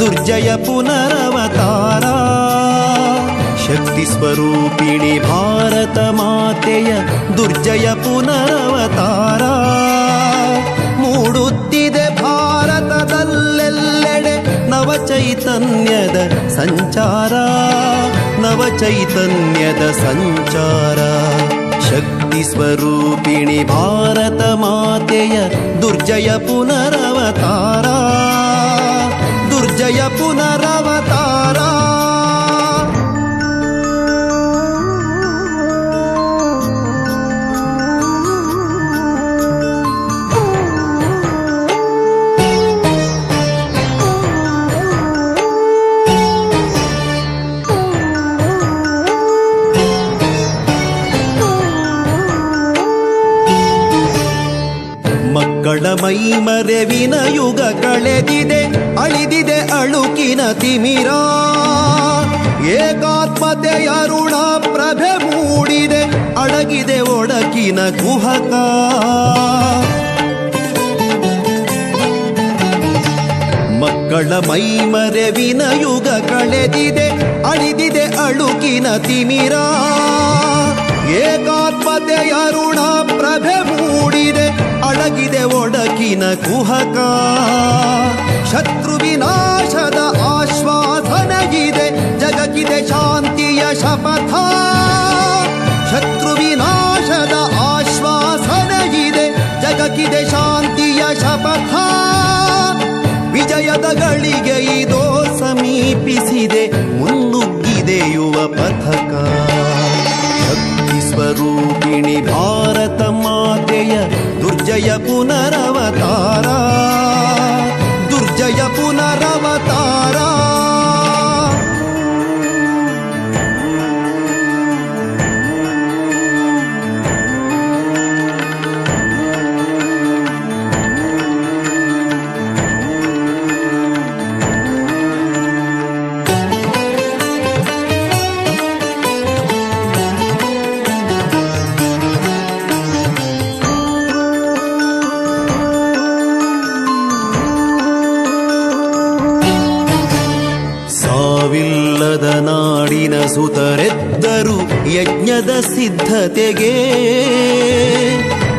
ದುರ್ಜಯ ಪುನರವತಾರ. ಶಕ್ತಿ ಸ್ವರೂಪಿಣಿ ಭಾರತ ಮಾತೆಯ ದುರ್ಜಯ ಪುನರವತಾರ. ಮೂಡುತ್ತಿದೆ ಭಾರತದಲ್ಲೆಲ್ಲೆಡೆ ನವ ಚೈತನ್ಯದ ಸಂಚಾರ. ನವ ಚೈತನ್ಯದ ಸಂಚಾರ. स्वरूपिणि भारतमातेय दुर्जय पुनरवतारा दुर्जय पुनरवतारा। ಮಕ್ಕಳ ಮೈ ಮರೆವಿನ ಯುಗ ಕಳೆದಿದೆ, ಅಳಿದಿದೆ ಅಳುಕಿನ ತಿಮಿರ. ಏಕಾತ್ಮತೆಯ ಋಣ ಪ್ರಭೆ ಮೂಡಿದೆ, ಅಡಗಿದೆ ಒಡಕಿನ ಗುಹಕ. ಮಕ್ಕಳ ಮೈ ಮರೆವಿನ ಯುಗ ಕಳೆದಿದೆ, ಅಳಿದಿದೆ ಅಳುಕಿನ ತಿಮಿರ. ಏಕಾತ್ಮತೆಯ ಋಣ ಪ್ರಭೆ ಮೂಡಿದೆ ಅಡಗಿದೆ ಒಡಕಿನ ಕುಹಕ. ಶತ್ರು ವಿನಾಶದ ಆಶ್ವಾಸನಗಿದೆ, ಜಗಕ್ಕಿದೆ ಶಾಂತಿಯ ಶಪಥ. ಶತ್ರು ವಿನಾಶದ ಆಶ್ವಾಸನಗಿದೆ, ಜಗಕ್ಕಿದೆ ಶಾಂತಿಯ ಶಪಥ. ವಿಜಯದ ಗಳಿಗೆ ಇದೋ ಸಮೀಪಿಸಿದೆ ಮುನ್ನುಗ್ಗಿದೆ ಯುವ ಪಥಕ. ಶಕ್ತಿ ಸ್ವರೂಪಿಣಿ ಭಾರತ ಮಾತೆಯ ಸುತರೆದ್ದರು ಯಜ್ಞದ ಸಿದ್ಧತೆಗೆ.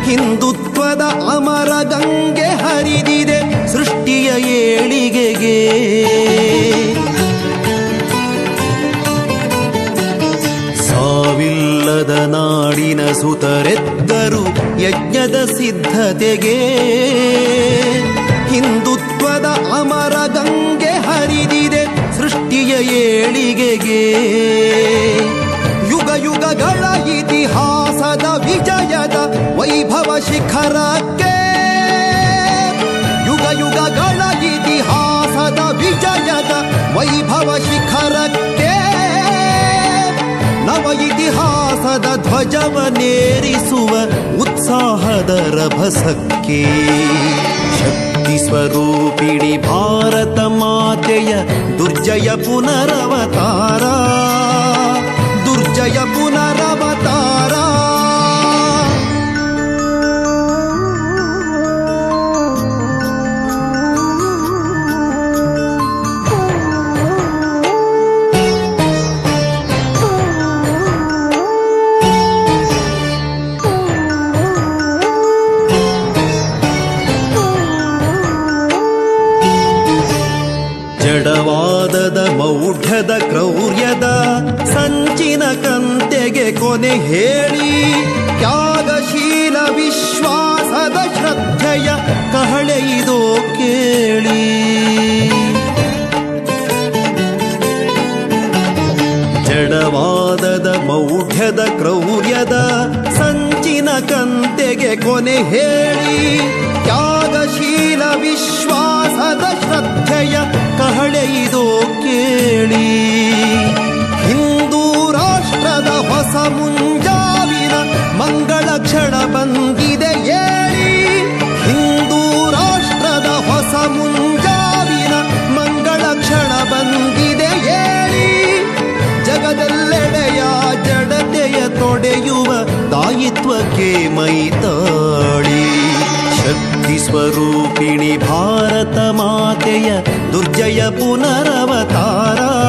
ಹಿಂದುತ್ವದ ಅಮರ ಗಂಗೆ ಹರಿದಿದೆ ಸೃಷ್ಟಿಯ ಏಳಿಗೆಗೆ. ಸಾವಿಲ್ಲದ ನಾಡಿನ ಸುತರೆದ್ದರು ಯಜ್ಞದ ಸಿದ್ಧತೆಗೆ. ವೈಭವ ಶಿಖರಕ್ಕೆ ಯುಗ ಯುಗಗಳ ಇತಿಹಾಸದ ವಿಜಯದ ವೈಭವ ಶಿಖರಕ್ಕೆ ನವ ಇತಿಹಾಸದ ಧ್ವಜವನೇರಿಸುವ ಉತ್ಸಾಹದ ರಭಸಕ್ಕೆ ಶಕ್ತಿ ಸ್ವರೂಪಿಣಿ ಭಾರತ ಮಾತೆಯ ದುರ್ಜಯ ಪುನರವತಾರ ಜಡವಾದದ ಮೌಢ್ಯದ ಕ್ರೌರ್ಯದ ಸಂಚಿನ ಕಂತೆಗೆ ಕೊನೆ ಹೇಳಿ, ತ್ಯಾಗಶೀಲ ವಿಶ್ವಾಸದ ಶ್ರದ್ಧೆಯ ಕಹಳೆ ಇದೋ ಕೇಳಿ. ಜಡವಾದದ ಮೌಢ್ಯದ ಕ್ರೌರ್ಯದ ಸಂಚಿನ ಕಂತೆಗೆ ಕೊನೆ ಹೇಳಿ, ತ್ಯಾಗಶೀಲ ವಿಶ್ವಾಸದ ಶ್ರದ್ಧೆಯ ಕಹಳೆ ಇದೋ ಕೇಳಿ. ಹಿಂದೂ ರಾಷ್ಟ್ರದ ಹೊಸ ಮುಂಜಾವಿನ ಮಂಗಳ ಕ್ಷಣ ಬಂದಿದೆ ಏಳಿ. ಹಿಂದೂ ರಾಷ್ಟ್ರದ ಹೊಸ ಮುಂಜಾವಿನ ಮಂಗಳ ಕ್ಷಣ ಬಂದಿದೆ ಏಳಿ. ಜಗದೆಲ್ಲೆಡೆಯ ಜಡತೆಯ ತೊಡೆಯುವ ತಾಯಿತ್ವಕ್ಕೆ ಮೈತಾಳಿ शक्तिस्वरूपिणि भारतमातय दुर्जय पुनरवतारा